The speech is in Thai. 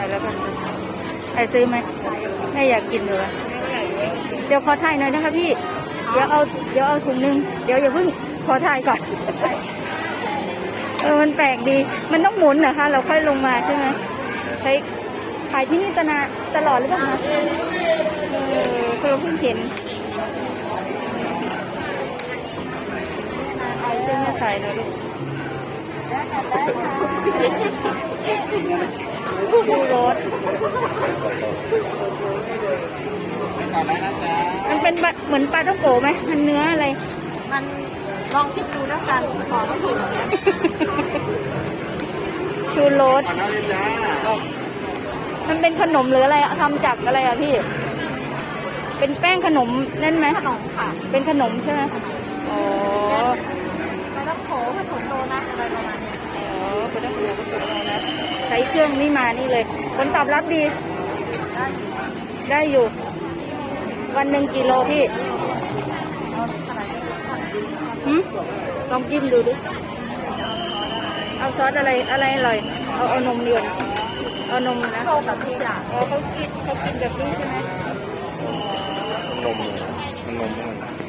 น่อยแล้วกันใครซื้อไหมแม่อยากกินเลยเดี๋ยวขอถ่ายหน่อยนะคะพี่ เดี๋ยวเอาเดี๋ยวเอาถุงนึง เดี๋ยวอย่าเพิ่งขอถ่ายก่อน เออ มันแปลกดี มันต้องหมุนเหรอคะ เราค่อยลงมาใช่ไหมใช้ขายที่นี่ตนาตลอดหรือเปล่าคะเออเพิ่งเพิ่งเห็นเอาเส้นมาใส่หน่อยลูก ดูรสก่อนได้นะจ๊ะมันเป็นแบบเหมือนปลาท่องโกไหมมันเนื้ออะไร มันลองชิมดูแล้วกันขอไม่ถูกชูรสก่อนได้เลยจ้ามันเป็นขนมหรืออะไรอะทำจากอะไรอะพี่ เป็นแป้งขนมนั่นไหมขนมค่ะ เป็นขนมใช่ไหมอ๋อ ใช้เครื่องนี่มานี่เลย ผลตอบรับดี ได้อยู่ วันหนึ่งกิโลพี่หืมลองจิ้มดูดิ เอาซอสอะไรอะไรอร่อย เอาเอานมดีกว่าเอานมนะโตกับที่อะอ๋อเขากินเขากินแบบนี้ใช่ไหมนมมันนมมัน